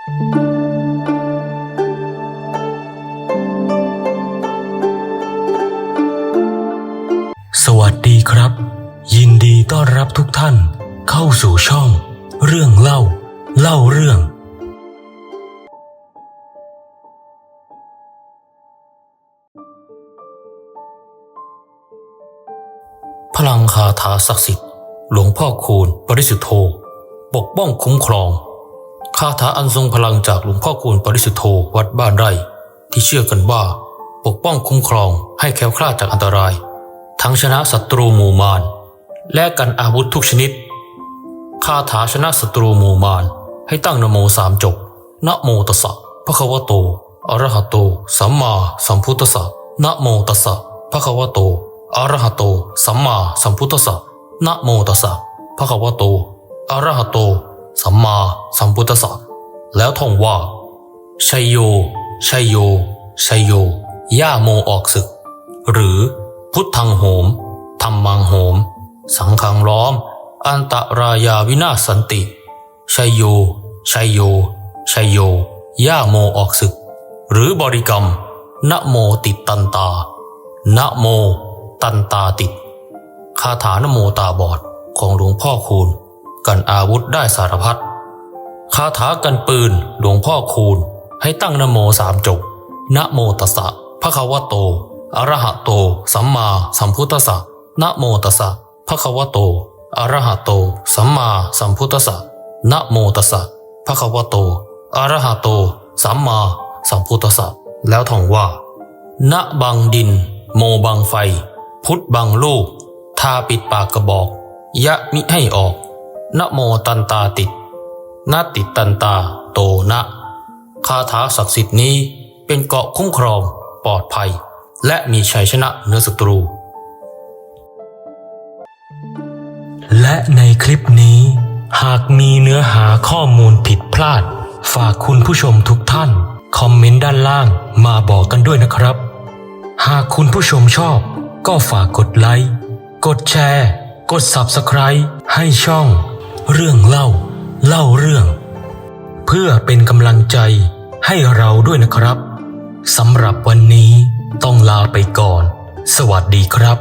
สวัสดีครับ ยินดีต้อนรับทุกท่านเข้าสู่ช่อง เรื่องเล่า เล่าเรื่อง พลังคาถาศักดิ์สิทธิ์ หลวงพ่อคูณ ปริสุทธโธ ปกป้องคุ้มครอง คาถาอันทรงพลังจากหลวงพ่อคูณปริสุทธโธวัดบ้านไร่ ที่เชื่อกันว่า ปกป้องคุ้มครองให้แคล้วคลาดจากอันตราย ทั้งชนะศัตรูหมู่มาร และกันอาวุธทุกชนิด คาถาชนะศัตรูหมู่มาร ให้ตั้งนโมสามจบนะโมตัสสะภะคะวะโตอระหะโต สัมมาสัมพุทธัสสะนะโมตัสสะภะคะวะโตอระหะโต สัมมาสัมพุทธัสสะนะโมตัสสะภะคะวะโตอระหะโต สัมมาสัมพุทธสสะแล้วท่องว่าชัยโยชัยโยชัยโย ย่าโมออกศึก หรือพุทธังโหมธรรมังโหม สังฆังล้อม อันตรายาวินาสันติชัยโยชัยโยชัยโย ย่าโมออกศึก หรือบริกรรมนะโมติดตันตานะโม ตันตาติด คาถานโมตาบอดของหลวงพ่อคูณ กันอาวุธได้สารพัดคาถากันปืนหลวงพ่อคูณ ให้ตั้งนโมสามจบนะโมตัสสะภะควะโต อรหะโต สัมมาสัมพุทธสสะนะโมตัสสะภะควะโต อรหะโต สัมมาสัมพุทธสสะนะโมตัสสะภะควะโต อรหะโต สัมมาสัมพุทธัสสะแล้วท่องว่า ณบังดิน โมบังไฟ พุทธบังลูก ทาปิดปากกระบอก ยะมิให้ออก นโมตันตาติดนาติตันตาโตนะคาถาศักดิ์สิทธิ์นี้เป็นเกาะคุ้มครองปลอดภัย และมีชัยชนะเหนือศัตรู และในคลิปนี้ หากมีเนื้อหาข้อมูลผิดพลาด ฝากคุณผู้ชมทุกท่าน คอมเมนต์ด้านล่างมาบอกกันด้วยนะครับ หากคุณผู้ชมชอบ ก็ฝากกดไลค์ กดแชร์ กด Subscribe ให้ช่อง เรื่องเล่า เล่าเรื่อง เพื่อเป็นกำลังใจให้เราด้วยนะครับสำหรับวันนี้ต้องลาไปก่อน สวัสดีครับ